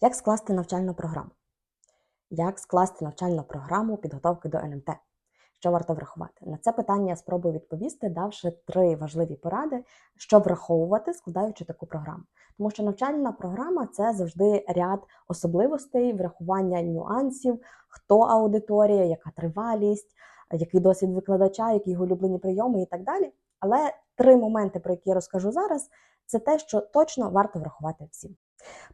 Як скласти навчальну програму? Як скласти навчальну програму підготовки до НМТ? Що варто врахувати? На це питання я спробую відповісти, давши три важливі поради, що враховувати, складаючи таку програму. Тому що навчальна програма це завжди ряд особливостей, врахування нюансів, хто аудиторія, яка тривалість, який досвід викладача, які його улюблені прийоми і так далі. Але три моменти, про які я розкажу зараз, це те, що точно варто врахувати всім.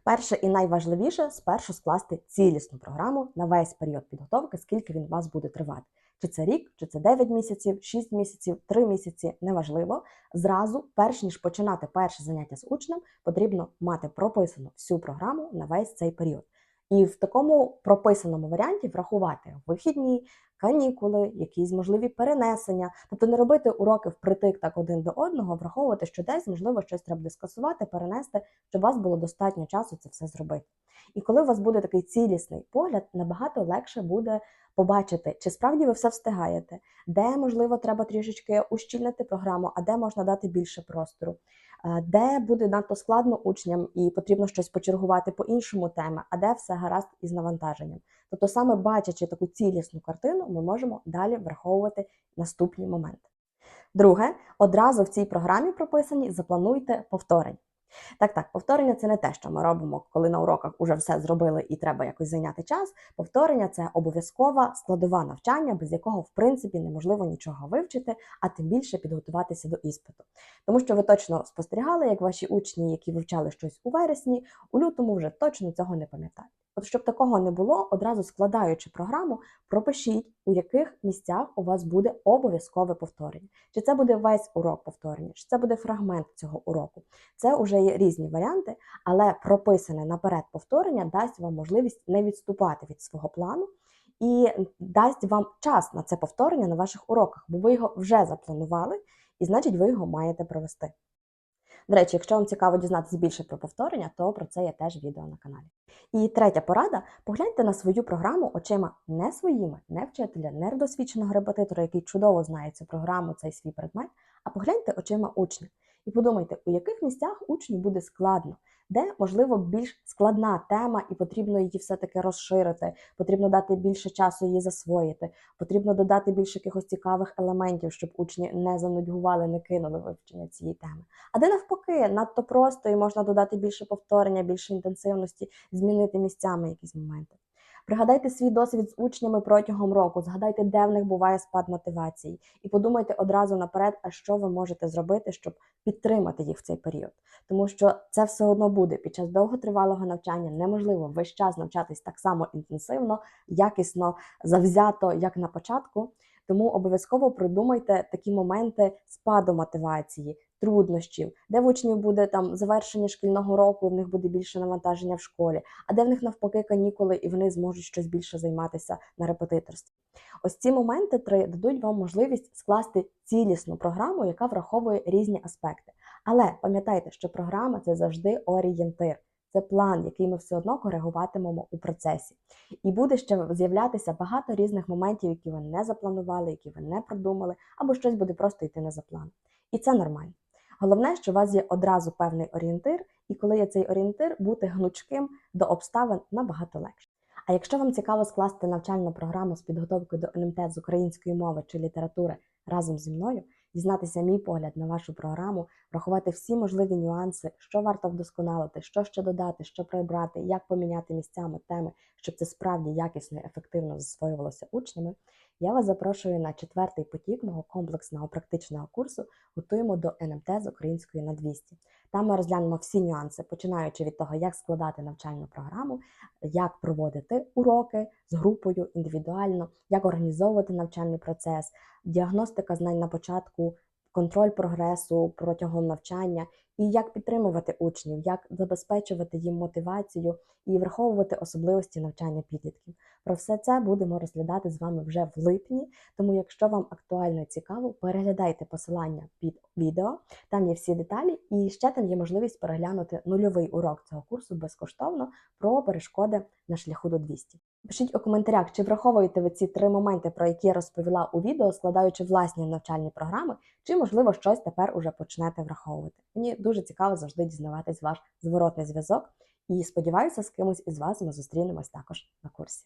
Перше і найважливіше спершу скласти цілісну програму на весь період підготовки, скільки він у вас буде тривати. Чи це рік, чи це 9 місяців, 6 місяців, 3 місяці неважливо. Зразу, перш ніж починати перше заняття з учнем, потрібно мати прописану всю програму на весь цей період. І в такому прописаному варіанті врахувати вихідні, канікули, якісь можливі перенесення, тобто не робити уроки впритик так один до одного, враховувати, що десь можливо щось треба скасувати, перенести, щоб у вас було достатньо часу це все зробити. І коли у вас буде такий цілісний погляд, набагато легше буде побачити, чи справді ви все встигаєте, де можливо треба трішечки ущільнити програму, а де можна дати більше простору. Де буде надто складно учням і потрібно щось почергувати по іншому темі, а де все гаразд із навантаженням. Тобто, саме бачачи таку цілісну картину, ми можемо далі враховувати наступні моменти. Друге, одразу в цій програмі прописані заплануйте повторення. Так, так, повторення це не те, що ми робимо, коли на уроках уже все зробили і треба якось зайняти час. Повторення це обов'язкова складова навчання, без якого, в принципі, неможливо нічого вивчити, а тим більше підготуватися до іспиту. Тому що ви точно спостерігали, як ваші учні, які вивчали щось у вересні, у лютому вже точно цього не пам'ятають. От щоб такого не було, одразу складаючи програму, пропишіть, у яких місцях у вас буде обов'язкове повторення. Чи це буде весь урок повторення, чи це буде фрагмент цього уроку. Це вже є різні варіанти, але прописане наперед повторення дасть вам можливість не відступати від свого плану і дасть вам час на це повторення на ваших уроках, бо ви його вже запланували, і значить ви його маєте провести. До речі, якщо вам цікаво дізнатися більше про повторення, то про це є теж відео на каналі. І третя порада: погляньте на свою програму очима не своїми, не вчителя, не досвідченого репетитора, який чудово знає цю програму, цей свій предмет, а погляньте очима учня. І подумайте, у яких місцях учню буде складно, де, можливо, більш складна тема, і потрібно її все-таки розширити, потрібно дати більше часу її засвоїти, потрібно додати більше якихось цікавих елементів, щоб учні не занудьгували, не кинули вивчення цієї теми. А де навпаки, надто просто і можна додати більше повторення, більше інтенсивності, змінити місцями якісь моменти. Пригадайте свій досвід з учнями протягом року, згадайте, де в них буває спад мотивації, і подумайте одразу наперед, а що ви можете зробити, щоб підтримати їх в цей період. Тому що це все одно буде під час довготривалого навчання. Неможливо весь час навчатись так само інтенсивно, якісно, завзято, як на початку. Тому обов'язково придумайте такі моменти спаду мотивації, труднощів, де в учнів буде там завершення шкільного року, в них буде більше навантаження в школі, а де в них навпаки канікули, і вони зможуть щось більше займатися на репетиторстві. Ось ці моменти три дадуть вам можливість скласти цілісну програму, яка враховує різні аспекти. Але пам'ятайте, що програма це завжди орієнтир. Це план, який ми все одно коригуватимемо у процесі. І буде ще з'являтися багато різних моментів, які ви не запланували, які ви не продумали, або щось буде просто йти не за планом. І це нормально. Головне, що у вас є одразу певний орієнтир, і коли є цей орієнтир, бути гнучким до обставин набагато легше. А якщо вам цікаво скласти навчальну програму з підготовкою до НМТ з української мови чи літератури разом зі мною, дізнатися мій погляд на вашу програму, врахувати всі можливі нюанси, що варто вдосконалити, що ще додати, що прибрати, як поміняти місцями теми, щоб це справді якісно і ефективно засвоювалося учнями, я вас запрошую на четвертий потік мого комплексного практичного курсу Готуємо до НМТ з української на 200. Там ми розглянемо всі нюанси, починаючи від того, як складати навчальну програму, як проводити уроки з групою індивідуально, як організовувати навчальний процес, діагностика знань на початку, контроль прогресу протягом навчання, і як підтримувати учнів, як забезпечувати їм мотивацію і враховувати особливості навчання підлітків. Про все це будемо розглядати з вами вже в липні. Тому, якщо вам актуально і цікаво, переглядайте посилання під відео, там є всі деталі, і ще там є можливість переглянути нульовий урок цього курсу безкоштовно про перешкоди на шляху до 200. Пишіть у коментарях, чи враховуєте ви ці три моменти, про які я розповіла у відео, складаючи власні навчальні програми, чи, можливо, щось тепер уже почнете враховувати. Мені дуже цікаво завжди дізнаватись ваш зворотний зв'язок. І сподіваюся, з кимось із вас ми зустрінемось також на курсі.